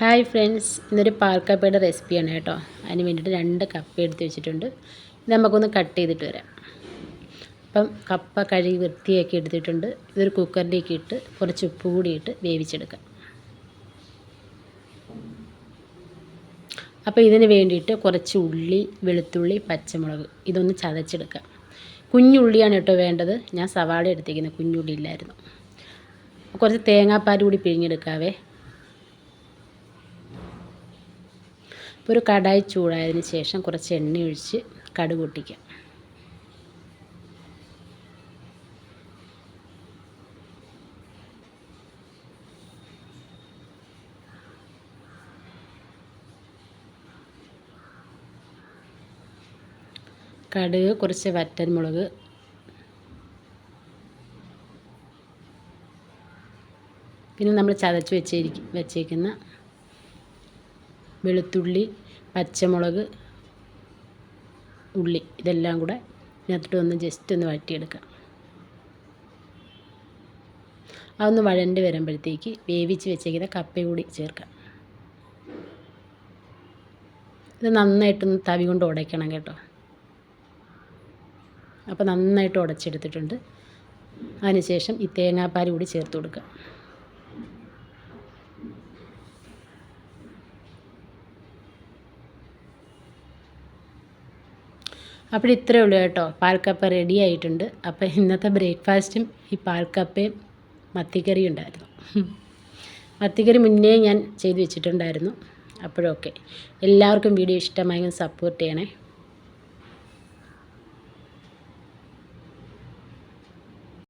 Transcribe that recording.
Hi friends ഇന്നൊരു പാൽക്കപ്പയുടെ റെസിപ്പിയാണ് കേട്ടോ. അതിന് വേണ്ടിയിട്ട് രണ്ട് കപ്പ എടുത്ത് വെച്ചിട്ടുണ്ട്. ഇത് നമുക്കൊന്ന് കട്ട് ചെയ്തിട്ട് വരാം. അപ്പം കപ്പ കഴുകി വൃത്തിയാക്കി എടുത്തിട്ടുണ്ട്. ഇതൊരു കുക്കറിലേക്ക് ഇട്ട് കുറച്ച് ഉപ്പ് കൂടി ഇട്ട് വേവിച്ചെടുക്കാം. അപ്പോൾ ഇതിന് വേണ്ടിയിട്ട് കുറച്ച് ഉള്ളി വെളുത്തുള്ളി പച്ചമുളക് ഇതൊന്ന് ചതച്ചെടുക്കാം. കുഞ്ഞുള്ളിയാണ് കേട്ടോ വേണ്ടത്. ഞാൻ സവാള എടുത്തേക്കുന്നത്. കുഞ്ഞുള്ളി ഇല്ലായിരുന്നു. കുറച്ച് തേങ്ങാപ്പാൽ കൂടി പിഴിഞ്ഞെടുക്കാവേ. ഒരു കടായി ചൂടായതിന് ശേഷം കുറച്ച് എണ്ണ ഒഴിച്ച് കടുക് പൊട്ടിക്കാം. കടുക് കുറച്ച് വറ്റൻമുളക് പിന്നെ നമ്മൾ ചതച്ച് വെച്ചിരിക്കും വെച്ചേക്കുന്ന വെളുത്തുള്ളി പച്ചമുളക് ഉള്ളി ഇതെല്ലാം കൂടെ ഇതിനകത്തോട്ട് ഒന്ന് ജസ്റ്റ് ഒന്ന് വഴറ്റിയെടുക്കാം. അതൊന്ന് വഴണ്ട് വരുമ്പോഴത്തേക്ക് വേവിച്ച് വെച്ചേക്കുന്ന കപ്പ കൂടി ചേർക്കാം. ഇത് നന്നായിട്ടൊന്ന് തവി കൊണ്ട് ഉടയ്ക്കണം കേട്ടോ. അപ്പോൾ നന്നായിട്ട് ഉടച്ചെടുത്തിട്ടുണ്ട്. അതിനുശേഷം ഈ തേങ്ങാപ്പാൽ കൂടി ചേർത്ത് കൊടുക്കുക അപ്പോൾ ഇത്രയേ ഉള്ളൂ കേട്ടോ. പാൽക്കപ്പ റെഡി ആയിട്ടുണ്ട്. അപ്പോൾ ഇന്നത്തെ ബ്രേക്ക്ഫാസ്റ്റും ഈ പാൽക്കപ്പയും മത്തിക്കറിയും ഉണ്ടായിരുന്നു. മത്തിക്കറി മുന്നേ ഞാൻ ചെയ്ത് വെച്ചിട്ടുണ്ടായിരുന്നു. അപ്പോഴൊക്കെ എല്ലാവർക്കും വീഡിയോ ഇഷ്ടമായെങ്കിൽ സപ്പോർട്ട് ചെയ്യണേ.